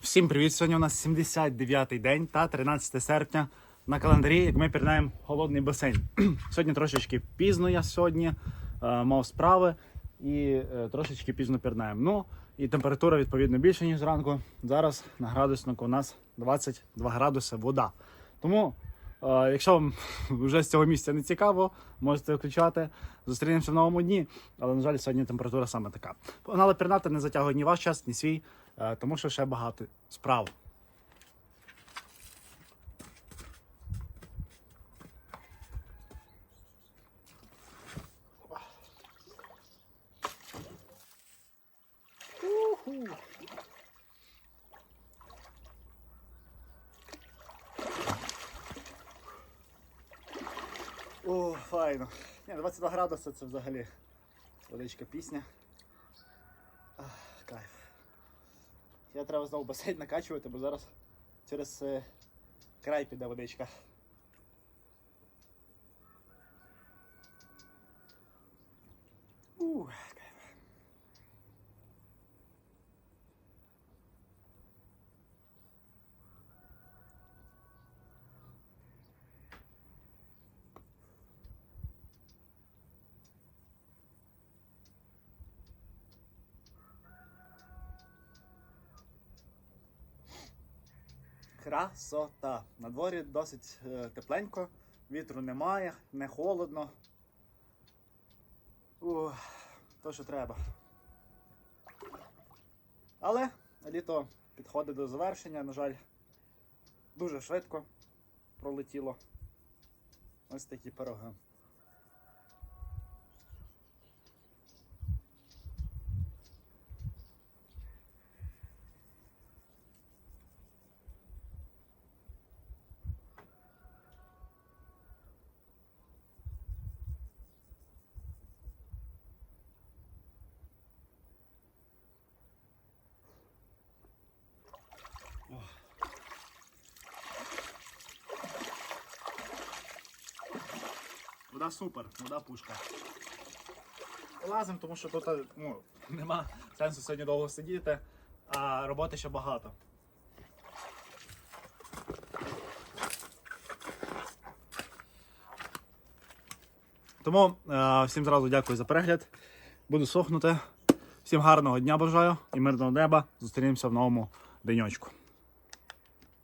Всім привіт! Сьогодні у нас 79-й день та 13 серпня на календарі, як ми пірнаємо холодний басейн. сьогодні трошечки пізно я сьогодні е, мав справи і е, трошечки пізно пірнаємо. Ну і температура відповідно більше, ніж зранку. Зараз на градуснику у нас 22 градуси вода. Тому, е, якщо вам вже з цього місця не цікаво, можете включати. Зустрінемося в новому дні. Але, на жаль, сьогодні температура саме така. Погнали пірнати, не затягує ні ваш час, ні свій, тому що ще багато справ. О, файно. Ні, 22 градуси це взагалі величка пісня. Я треба знову басейн накачувати, бо зараз через е, край піде водичка. Ух, кайф. Красота. На дворі досить е, тепленько, вітру немає, не холодно. Ух, то, що треба. Але літо підходить до завершення, на жаль, дуже швидко пролетіло. Ось такі пироги. Вода супер, вода пушка. Лазим, тому що тут ну, нема сенсу сьогодні довго сидіти, а роботи ще багато. Тому е, всім зразу дякую за перегляд. Буду сохнути. Всім гарного дня бажаю і мирного неба. Зустрінемося в новому денечку.